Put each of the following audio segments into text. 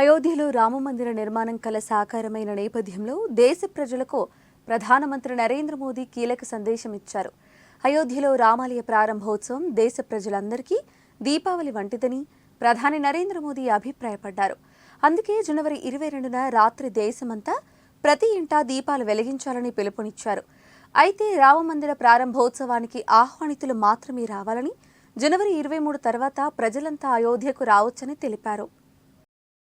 అయోధ్యలో రామమందిర నిర్మాణం కల సాకారమైన నేపథ్యంలో దేశ ప్రజలకు ప్రధానమంత్రి నరేంద్ర మోదీ కీలక సందేశం ఇచ్చారు. అయోధ్యలో రామాలయ ప్రారంభోత్సవం దేశ ప్రజలందరికీ దీపావళి వంటిదని ప్రధాని నరేంద్ర మోదీ అభిప్రాయపడ్డారు. అందుకే జనవరి ఇరవై రెండున రాత్రి దేశమంతా ప్రతి ఇంటా దీపాలు వెలిగించాలని పిలుపునిచ్చారు. అయితే రామమందిర ప్రారంభోత్సవానికి ఆహ్వానితులు మాత్రమే రావాలని జనవరి ఇరవై మూడు తర్వాత ప్రజలంతా అయోధ్యకు రావచ్చని తెలిపారు.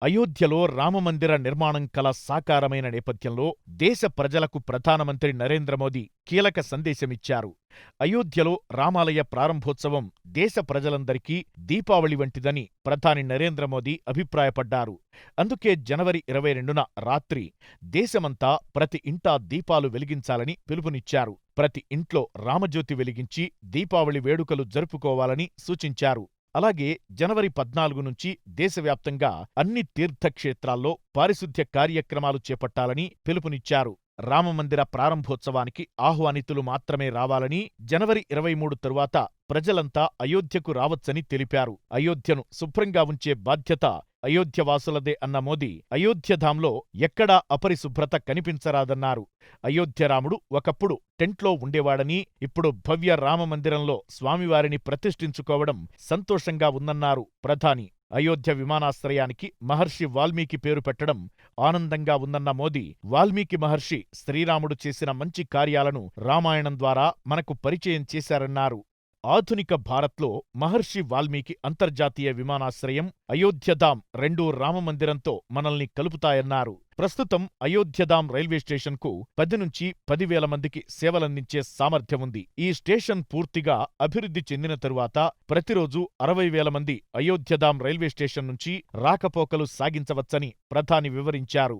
అయోధ్యలో రామమందిర నిర్మాణం కల సాకారమైన నేపథ్యంలో దేశ ప్రజలకు ప్రధానమంత్రి నరేంద్ర మోదీ కీలక సందేశమిచ్చారు. అయోధ్యలో రామాలయ ప్రారంభోత్సవం దేశ ప్రజలందరికీ దీపావళి వంటిదని ప్రధాని నరేంద్ర మోదీ అభిప్రాయపడ్డారు. అందుకే జనవరి ఇరవై రెండున రాత్రి దేశమంతా ప్రతి ఇంటా దీపాలు వెలిగించాలని పిలుపునిచ్చారు. ప్రతి ఇంట్లో రామజ్యోతి వెలిగించి దీపావళి వేడుకలు జరుపుకోవాలని సూచించారు. అలాగే జనవరి పద్నాలుగు నుంచి దేశవ్యాప్తంగా అన్ని తీర్థక్షేత్రాల్లో పారిశుద్ధ్య కార్యక్రమాలు చేపట్టాలని పిలుపునిచ్చారు. రామమందిర ప్రారంభోత్సవానికి ఆహ్వానితులు మాత్రమే రావాలని జనవరి ఇరవై మూడు తరువాత ప్రజలంతా అయోధ్యకు రావచ్చని తెలిపారు. అయోధ్యను శుభ్రంగా ఉంచే బాధ్యత అయోధ్యవాసులదే అన్న మోదీ అయోధ్యధాంలో ఎక్కడా అపరిశుభ్రత కనిపించరాదన్నారు. అయోధ్యరాముడు ఒకప్పుడు టెంట్లో ఉండేవాడని ఇప్పుడు భవ్య రామమందిరంలో స్వామివారిని ప్రతిష్ఠించుకోవడం సంతోషంగా ఉందన్నారు ప్రధాని. అయోధ్య విమానాశ్రయానికి మహర్షి వాల్మీకి పేరు పెట్టడం ఆనందంగా ఉందన్న మోదీ వాల్మీకి మహర్షి శ్రీరాముడు చేసిన మంచి కార్యాలను రామాయణం ద్వారా మనకు పరిచయం చేశారన్నారు. ఆధునిక భారత్లో మహర్షి వాల్మీకి అంతర్జాతీయ విమానాశ్రయం అయోధ్యధాం రెండూ రామమందిరంతో మనల్ని కలుపుతాయన్నారు. ప్రస్తుతం అయోధ్యధాం రైల్వే స్టేషన్కు పది నుంచి పదివేల మందికి సేవలందించే సామర్థ్యముంది ఈ స్టేషన్ పూర్తిగా అభివృద్ధి చెందిన తరువాత ప్రతిరోజు అరవై వేల మంది అయోధ్యధాం రైల్వే స్టేషన్ నుంచి రాకపోకలు సాగించవచ్చని ప్రధాని వివరించారు.